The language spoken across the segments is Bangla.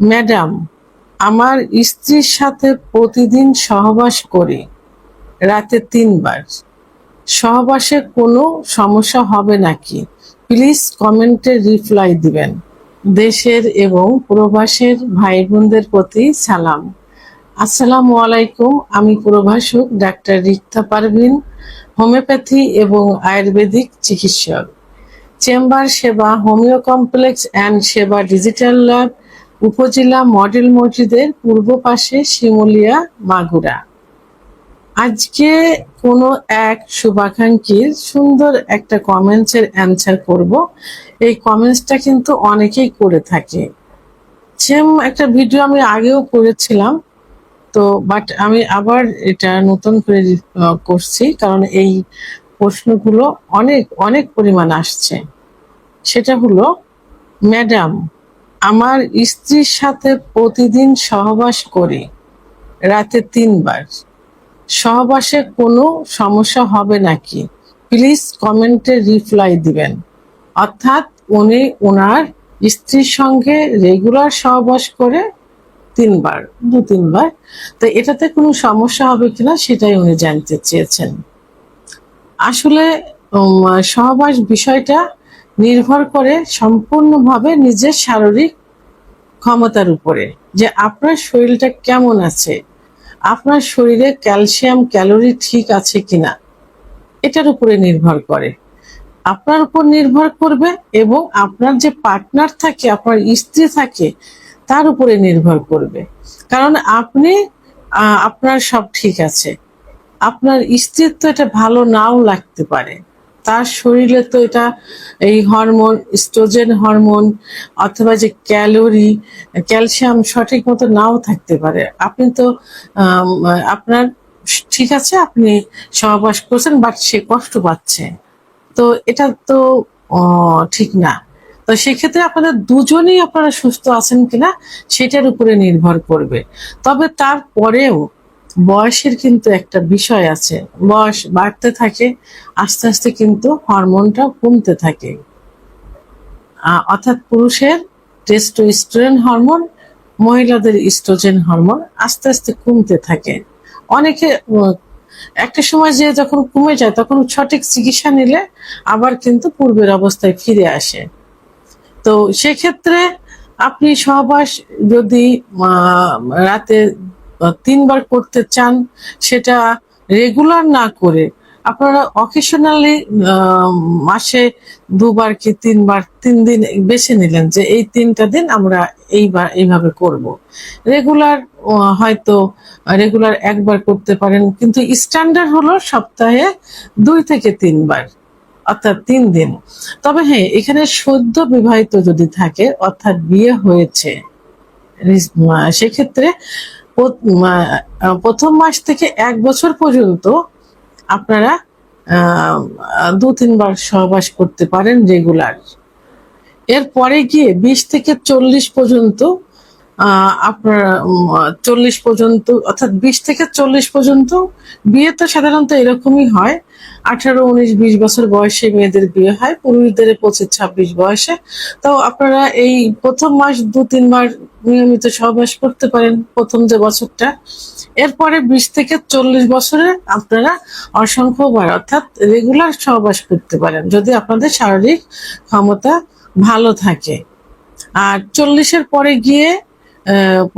ম্যাডাম, আমার স্ত্রীর সাথে প্রতিদিন সহবাস করি, রাতে তিনবার। সহবাসে কোনো সমস্যা হবে নাকি? প্লিজ কমেন্টে রিপ্লাই দিবেন। দেশের এবং প্রবাসের ভাই বোনদের প্রতি সালাম। আসসালামু আলাইকুম, আমি প্রভাষক ডাক্তার রিক্তা পারভিন, হোমিওপ্যাথি এবং আয়ুর্বেদিক চিকিৎসক। চেম্বার সেবা, হোমিও কমপ্লেক্স অ্যান্ড সেবা ডিজিটাল ল্যাব উপজেলা মডেল মসজিদের পূর্ব পাশে শিমুলিয়া মাগুরা। আজকে কোনো এক শুভাকাঙ্ক্ষীর সুন্দর একটা কমেন্টসের অ্যান্সার করব। এই কমেন্টসটা কিন্তু অনেকেই করে থাকে। সেম একটা ভিডিও আমি আগেও করেছিলাম, তো বাট আমি আবার এটা নতুন করে করছি কারণ এই প্রশ্নগুলো অনেক অনেক পরিমাণ আসছে। সেটা হলো ম্যাডাম আমার স্ত্রীর সাথে প্রতিদিন সহবাস করি, রাতে তিনবার। সহবাসে কোনো সমস্যা হবে নাকি? প্লিজ কমেন্টে রিপ্লাই দিবেন। অর্থাৎ উনি ওনার স্ত্রীর সঙ্গে রেগুলার সহবাস করে তিনবার, দু তিনবার। তো এটাতে কোনো সমস্যা হবে কিনা সেটাই উনি জানতে চেয়েছেন। আসলে সহবাস বিষয়টা নির্ভর করে সম্পূর্ণভাবে নিজের শারীরিক ক্ষমতার উপরে যে আপনার শরীরটা কেমন আছে, আপনার শরীরে ক্যালসিয়াম ক্যালোরি ঠিক আছে কিনা, এটার উপরে নির্ভর করে। আপনার উপর নির্ভর করবে এবং আপনার যে পার্টনার থাকে, আপনার স্ত্রী থাকে, তার উপরে নির্ভর করবে। কারণ আপনি আপনার সব ঠিক আছে। আপনার স্ত্রীর তো এটা ভালো নাও লাগতে পারে। তার শরীরে তো এটা এই হরমোন, স্ট্রোজেন হরমোন অথবা যে ক্যালোরি, ক্যালসিয়াম সঠিক মতো নাও থাকতে পারে। আপনি তো আপনার ঠিক আছে, আপনি সহবাস করছেন, বাট সে কষ্ট পাচ্ছে। তো এটা তো ঠিক না। তো সেক্ষেত্রে আপনাদের দুজনেই আপনারা সুস্থ আছেন কিনা, সেটার উপরে নির্ভর করবে। তবে তারপরেও বয়সের কিন্তু একটা বিষয় আছে। বয়স বাড়তে থাকে, আস্তে আস্তে কিন্তু হরমোনটা কমতে থাকে। অর্থাৎ পুরুষের টেস্টোস্টেরন হরমোন, মহিলাদের ইস্ট্রোজেন হরমোন আস্তে আস্তে কমতে থাকে। অনেকে একটা সময় যে যখন কমে যায়, তখন সঠিক চিকিৎসা নিলে আবার কিন্তু পূর্বের অবস্থায় ফিরে আসে। তো সেক্ষেত্রে আপনি সহবাস যদি রাতে তিনবার করতে চান, সেটা রেগুলার না করে আপনারা অকেশনালি মাসে দুবার কি তিনবার, তিন দিন বেছে নিলেন যে এই তিনটা দিন আমরা এইবার, এইভাবে করব। রেগুলার হয়তো রেগুলার একবার করতে পারেন, কিন্তু স্ট্যান্ডার্ড হলো সপ্তাহে দুই থেকে তিনবার, অর্থাৎ তিন দিন। তবে হ্যাঁ এখানে সদ্য বিবাহিত যদি থাকে, অর্থাৎ বিয়ে হয়েছে সেক্ষেত্রে প্রথম মাস থেকে এক বছর পর্যন্ত আপনারা দু তিনবার সহবাস করতে পারেন রেগুলার। এরপরে গিয়ে বিশ থেকে চল্লিশ পর্যন্ত আপনার চল্লিশ পর্যন্ত, অর্থাৎ বিশ থেকে চল্লিশ পর্যন্ত বিয়ে তো সাধারণত এরকমই হয়। আঠারো, উনিশ, বিশ বছর বয়সে মেয়েদের বিয়ে হয়, পুরুষদের পঁচিশ, ছাব্বিশ বয়সে। তো আপনারা এই প্রথম মাস, দু তিনবার নিয়মিত সহবাস করতে পারেন প্রথম যে বছরটা। এরপরে বিশ থেকে চল্লিশ বছরে আপনারা অসংখ্যবার অর্থাৎ রেগুলার সহবাস করতে পারেন, যদি আপনাদের শারীরিক ক্ষমতা ভালো থাকে। আর চল্লিশের পরে গিয়ে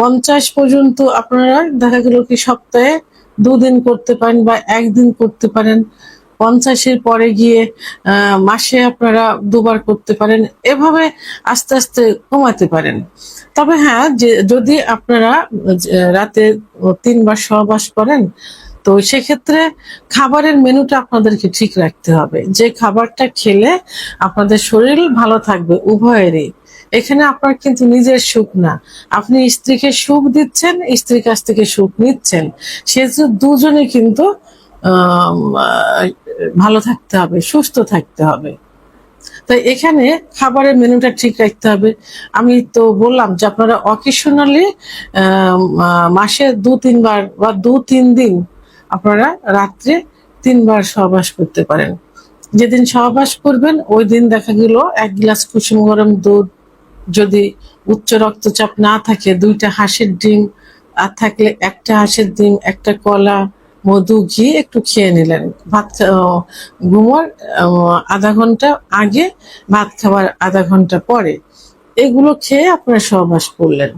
পঞ্চাশ পর্যন্ত আপনারা দেখা গেল কি সপ্তাহে দুদিন করতে পারেন বা একদিন করতে পারেন। পঞ্চাশের পরে গিয়ে মাসে আপনারা দুবার করতে পারেন। এভাবে আস্তে আস্তে কমাতে পারেন। তবে হ্যাঁ যে, যদি আপনারা রাতে তিনবার সহবাস করেন, তো সেক্ষেত্রে খাবারের মেনুটা আপনাদেরকে ঠিক রাখতে হবে। যে খাবারটা খেলে আপনাদের শরীর ভালো থাকবে উভয়েরই। এখানে আপনার কিন্তু নিজের সুখ না। আপনি স্ত্রীকে সুখ দিচ্ছেন, স্ত্রীর কাছ থেকে সুখ নিচ্ছেন। সেহেতু দুজনে কিন্তু ভালো থাকতে হবে, সুস্থ থাকতে হবে। তাই এখানে খাবারের মেনুটা ঠিক রাখতে হবে। আমি তো বললাম যে আপনারা অকেশনালি মাসে দু, তিনবার বা দু, তিন দিন আপনারা রাত্রে তিনবার সহবাস করতে পারেন। যেদিন সহবাস করবেন, ওই দিন দেখা গেল এক গ্লাস কুসুম গরম দুধ যদি উচ্চ রক্তচাপ না থাকে, দুইটা হাঁসের ডিম, আর থাকলে একটা হাঁসের ডিম, একটা কলা, মধু ঘি একটু খেয়ে নিলেন। ভাত ঘুমার আধা ঘণ্টা আগে ভাত খাবার আধা ঘণ্টা পরে এগুলো খেয়ে আপনারা সহবাস করলেন।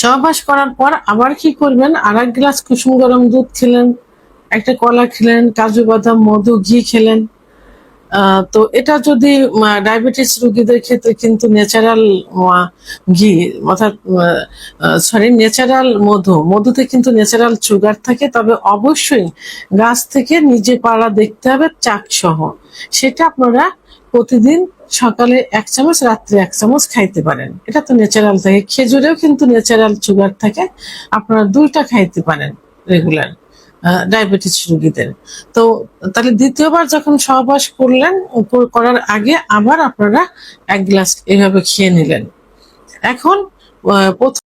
সহবাস করার পর আবার কি করবেন? আর এক গ্লাস কুসুম গরম দুধ খেলেন, একটা কলা খেলেন, কাজু বাদাম, মধু, ঘি খেলেন। তো এটা যদি ডায়াবেটিস রোগীদের ক্ষেত্রে কিন্তু ন্যাচারাল ঘি, অর্থাৎ সরি ন্যাচারাল মধু। মধুতে কিন্তু ন্যাচারাল সুগার থাকে, তবে অবশ্যই গাছ থেকে নিজে পাড়া দেখতে হবে চাক সহ সেটা আপনারা প্রতিদিন সকালে এক চামচ, রাত্রে এক চামচ খাইতে পারেন। এটা তো ন্যাচারাল থাকে। খেজুরেও কিন্তু ন্যাচারাল সুগার থাকে। আপনারা দুইটা খাইতে পারেন রেগুলার। ডায়াবেটিস রোগীদের। তো তাহলে দ্বিতীয়বার যখন সহবাস করলেন উপর করার আগে আবার আপনারা এক গ্লাস এভাবে খেয়ে নিলেন। এখন প্রথম